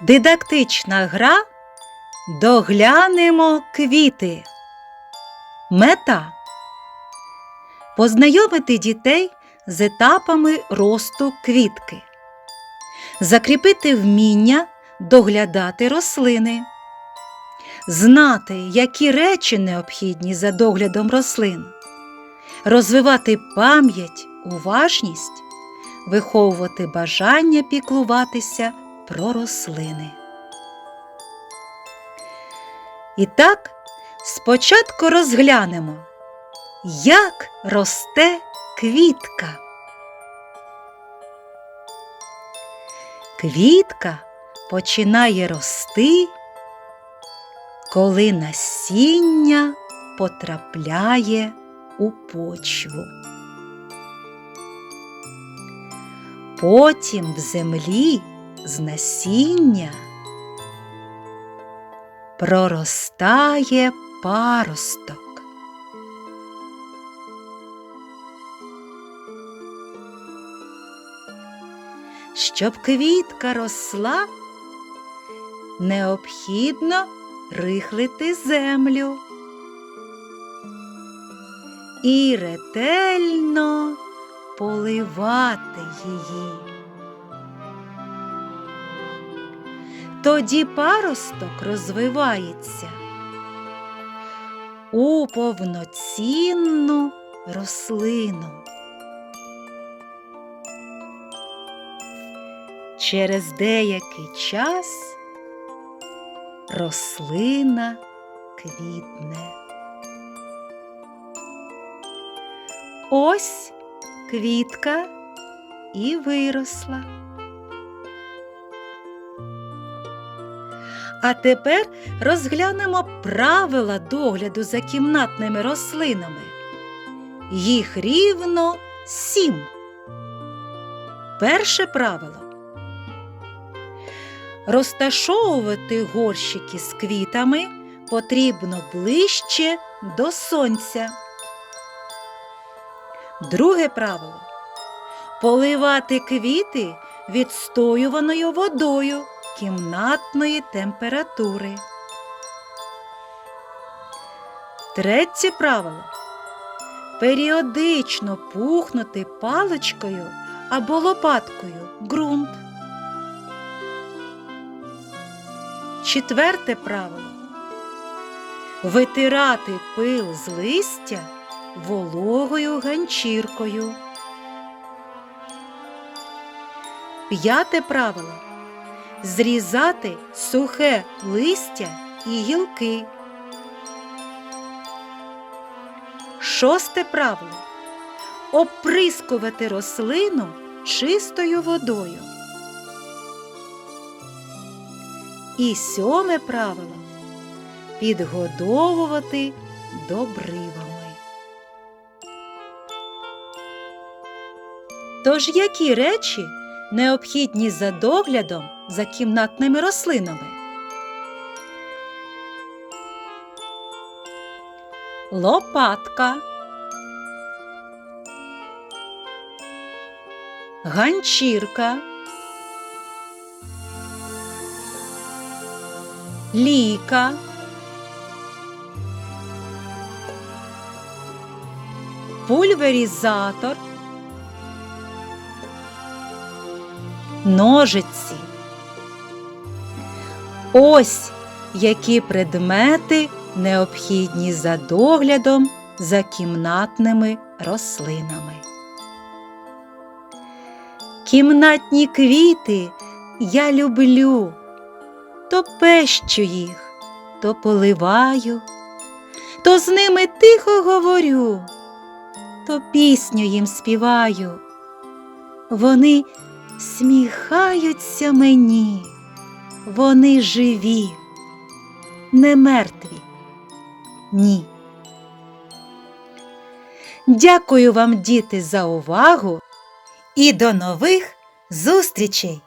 Дидактична гра Доглянемо квіти. Мета познайомити дітей з етапами росту квітки, закріпити вміння доглядати рослини, знати, які речі необхідні за доглядом рослин, розвивати пам'ять, уважність, виховувати бажання піклуватися про рослини. І так, спочатку розглянемо, як росте квітка. Квітка починає рости, коли насіння потрапляє у почву. Потім в землі з насіння проростає паросток. Щоб квітка росла, необхідно рихлити землю і ретельно поливати її. Тоді паросток розвивається у повноцінну рослину. Через деякий час рослина квітне. Ось квітка і виросла. А тепер розглянемо правила догляду за кімнатними рослинами. Їх рівно сім. Перше правило. Розташовувати горщики з квітами потрібно ближче до сонця. Друге правило. Поливати квіти відстоюваною водою кімнатної температури. Третє правило. Періодично пухнути паличкою або лопаткою ґрунт. Четверте правило. Витирати пил з листя вологою ганчіркою. П'яте правило зрізати сухе листя і гілки. Шосте правило оприскувати рослину чистою водою. І сьоме правило підгодовувати добривами. Тож які речі необхідні за доглядом за кімнатними рослинами? Лопатка, ганчірка, ліка, пульверізатор, ножиці. Ось які предмети необхідні за доглядом за кімнатними рослинами. Кімнатні квіти я люблю, то пещу їх, то поливаю, то з ними тихо говорю, то пісню їм співаю. Вони сміхаються мені, вони живі, не мертві. Ні. Дякую вам, діти, за увагу і до нових зустрічей!